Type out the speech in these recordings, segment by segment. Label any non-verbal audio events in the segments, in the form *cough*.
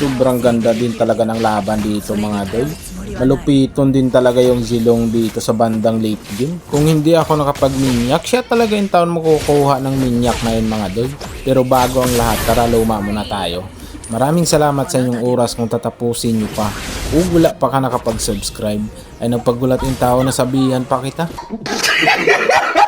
sobrang ganda din talaga ng laban dito mga doy. Malupiton din talaga yung zilong dito sa bandang late game. Kung hindi ako nakapag-minyak, siya talaga yung taon makukuha ng minyak na mga doy. Pero bago ang lahat, tara luma muna tayo. Maraming salamat sa inyong oras kung tatapusin nyo pa. Kung wala pa ka nakapag-subscribe, ay nagpagulat yung tao na sabihan pa kita. *laughs*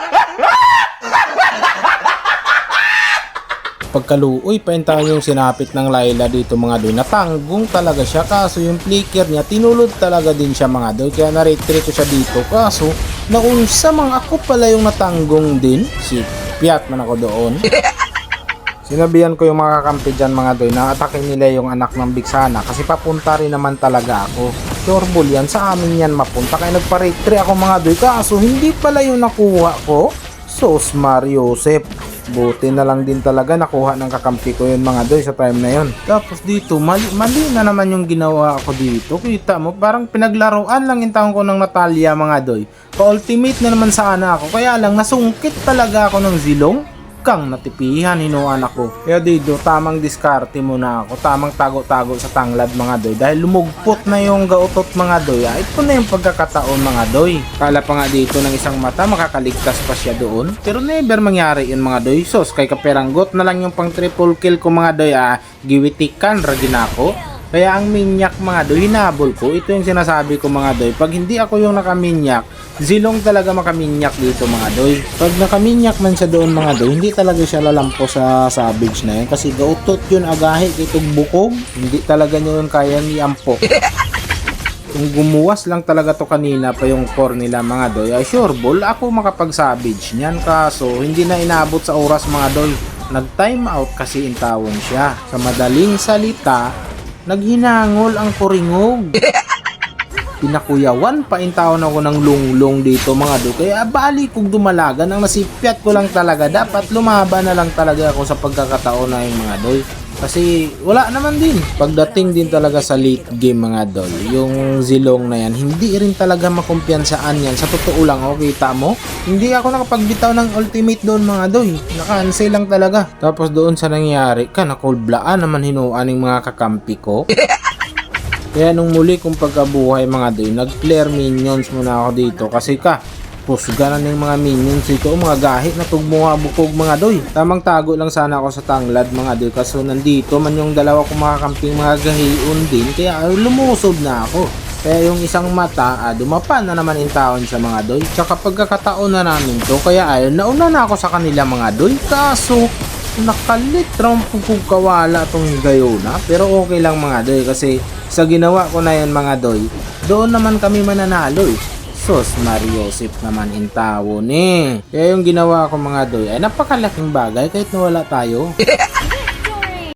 Pagkaluoy, paintahan yung sinapit ng Laila dito mga doy. Natanggong talaga siya kaso yung flicker niya tinulod talaga din siya mga doy. Kaya naretrito siya dito kaso naunsa mga ako pala yung natanggong din. Si Piat man ako doon. *laughs* Sinabihan ko yung mga kakampi dyan mga doy na atakin nila yung anak ng Bigsana kasi papunta rin naman talaga ako. Sureball yan, sa amin yan mapunta. Kaya nagpa-retry ako mga doy kaso hindi pala yung nakuha ko. Sos Mario Joseph. Buti na lang din talaga nakuha ng kakampi ko yun mga doy sa time na yun. Tapos dito, mali, mali na naman yung ginawa ko dito. Kita mo, parang pinaglaruan lang yung taong ko ng Natalia mga doy. Pa-ultimate na naman sana ako. Kaya lang, nasungkit talaga ako ng zilong kang natipihan hinuan ako. Kaya dito, tamang diskarte muna ako. Tamang tago-tago sa tanglad mga doy. Dahil lumugpot na yung gautot mga doy. Ah, ito na yung pagkakataon mga doy. Kala pa nga dito ng isang mata, makakaligtas pa siya doon. Pero never mangyari yun mga doy. Sos, kay kaperanggot na lang yung pang triple kill ko mga doy. Ah, giwitikan, ragin ako. Kaya ang minyak mga doy, hinabol ko. Ito yung sinasabi ko mga doy. Pag hindi ako yung nakaminyak, zilong talaga makaminyak dito mga doy. Pag nakaminyak man siya doon mga doy, hindi talaga siya lalampo sa savage na yun. Kasi gautot yun agahe kitog bukog. Hindi talaga niya yun kaya ni Ampo. *laughs* Kung gumuwas lang talaga to kanina pa yung core nila mga doy, ay sure ball ako makapag-savage niyan. Kaso hindi na inabot sa oras mga doy. Nag-time out kasi intawon siya. Sa madaling salita, naghinangol ang kuringog. *laughs* Pinakuyawan pa intawon ako ng lunglong dito mga do. Kaya bali kong dumalaga nang nasipyat ko lang talaga. Dapat lumaban na lang talaga ako sa pagkakataon na yung mga doy. Kasi wala naman din. Pagdating din talaga sa late game mga dol, yung zilong na yan, hindi rin talaga makumpiyansaan yan. Sa totoo lang, oh, kita mo? Hindi ako nakapagbitaw ng ultimate doon mga doy. Naka-cancel lang talaga. Tapos doon sa nangyari, ka nakulblaan naman hinuan ng mga kakampi ko. *laughs* Kaya nung muli kong pagkabuhay mga doy, nag-clear minions muna ako dito kasi ka, pusga na ng mga minions dito o mga gahi na tugmunga bukog mga doy. Tamang tago lang sana ako sa tanglad mga doy kaso nandito man yung dalawa kong mga kamping mga gahiun din kaya lumusob na ako. Kaya yung isang mata, ah, dumapan na naman yung taon sa mga doy. Tsaka pagkakataon na namin to, kaya ayun, nauna na ako sa kanila mga doy. Kaso, nakalit round kawala tong gayona. Pero okay lang mga doy kasi sa ginawa ko na yan mga doy, doon naman kami mananalo eh. Sos Mario Joseph naman intawon eh. Kaya yung ginawa ko mga doy ay napakalaking bagay kahit nawala tayo. *laughs*